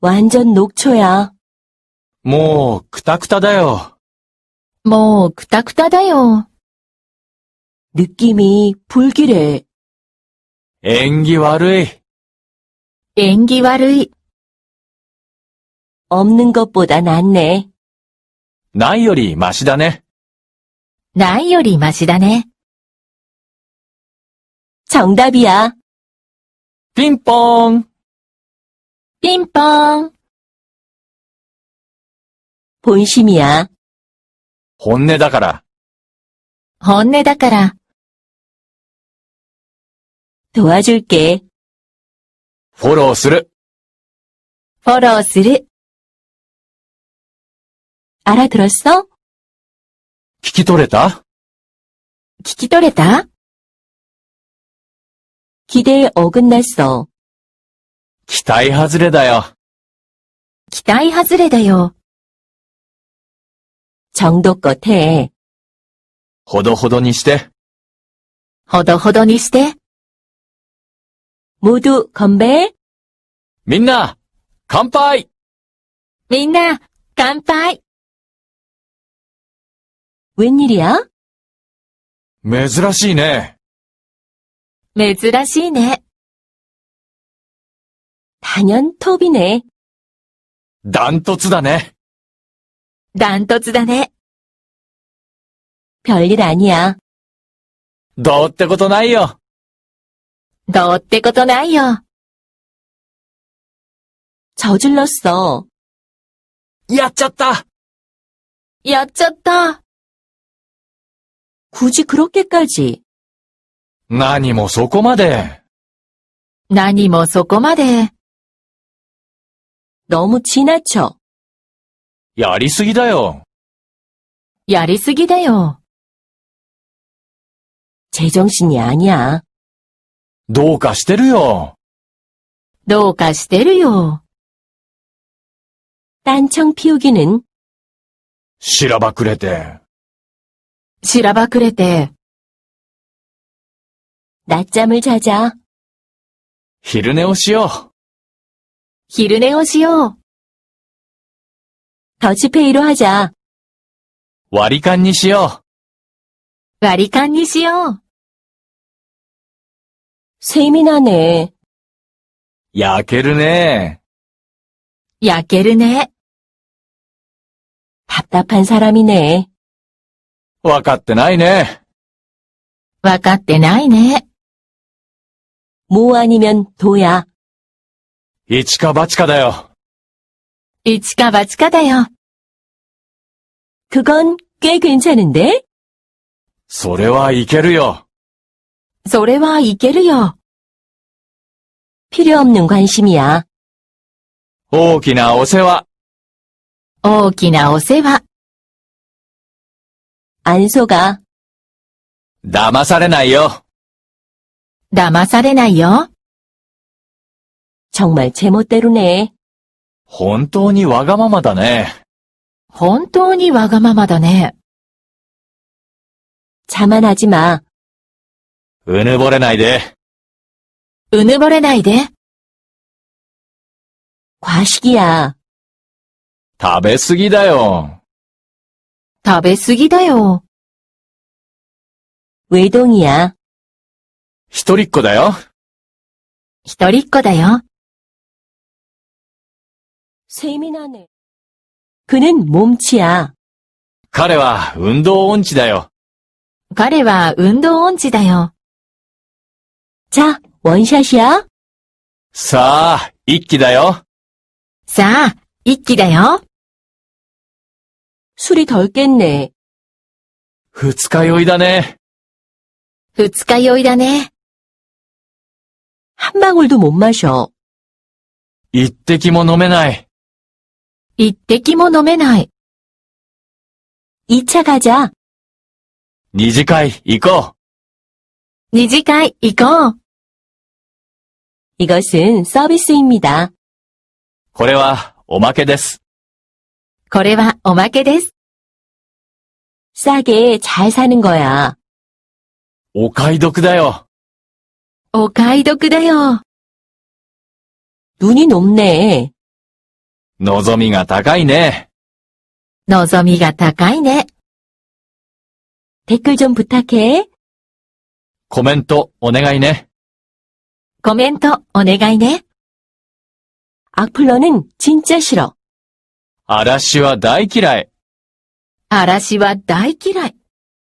완전 녹초야. 뭐, 그따그따다요. 뭐, 그따그따다요. 느낌이 불길해. 앵기와르이. 앵기와르이. 없는 것보다 낫네. 나이요리 맛이다네. 나이요리 맛이다네. 정답이야. 빙뽕! 띵뽕. 본심이야. 혼내다가라. 언내다까라. 도와줄게. フォローする。 포로스를. 알아들었어? 聞き取れた聞き取れた? 기대에 어긋났어. 期待外れだよ。期待外れだよ。 정도껏 해. ほどほどにして。ほどほどにして。 모두 건배. みんな、乾杯みんな、乾杯 웬일이야? 珍しいね。珍しいね。 단연 톱이네. ダントツだね。ダントツだね。 별일 아니야. どうってことないよ。どうってことないよ。 저질렀어. やっちゃったやっちゃった。 굳이 그렇게까지. 何もそこまで。何もそこまで。 너무 지나쳐. やりすぎだよ。やりすぎだよ。 제정신이 아니야. どうかしてるよ。どうかしてるよ。 딴청 피우기는 しらばくれて。しらばくれて、 낮잠을 자자. 昼寝をしよ 昼寝をしよう。 더치페이로 하자. う。割り勘にしよ割り勘にしよう。 세민하네. う。焼けるね。焼けるね。 답답한 사람이네. わかってないね。わかってないね。 뭐 아니면 도야. 一か八かだよ。一か八かだよ。 그건 꽤 괜찮은데? それはいけるよ。それはいけるよ。 필요 없는 관심이야. 大きなお世話。大きなお世話。 안 속아. 騙されないよ。騙されないよ。 정말 제멋대로네. 本当にわがままだね。本当にわがままだね。 자만하지 마. うぬぼれないで。うぬぼれないで。 과식이야. 食べすぎだよ。食べすぎだよ。 외동이야. 一人っ子だよ。一人っ子だよ。 세민하네. 그는 몸치야. 彼は運動音痴だよ。彼は運動音痴だよ。 자, 원샷이야? さあ、一気だよ。さあ、一気だよ。 술이 덜 깼네. 二日酔いだね。二日酔いだね。 한 방울도 못 마셔. 一滴も飲めない。 一滴も飲めない。 2차 가자. 二次会行こ二次会行こう。 이것은 서비스입니다. う。これはおまけです。これはおまけです。 싸게 잘 사는 거야. お買い得だよ。お買い得だよ。 눈이 높네. 望みが高いね。望みが高いね。 댓글 좀 부탁해. コメントお願いね。コメントお願いね。 악플러는 진짜 싫어. 嵐は大嫌い。嵐は大嫌い。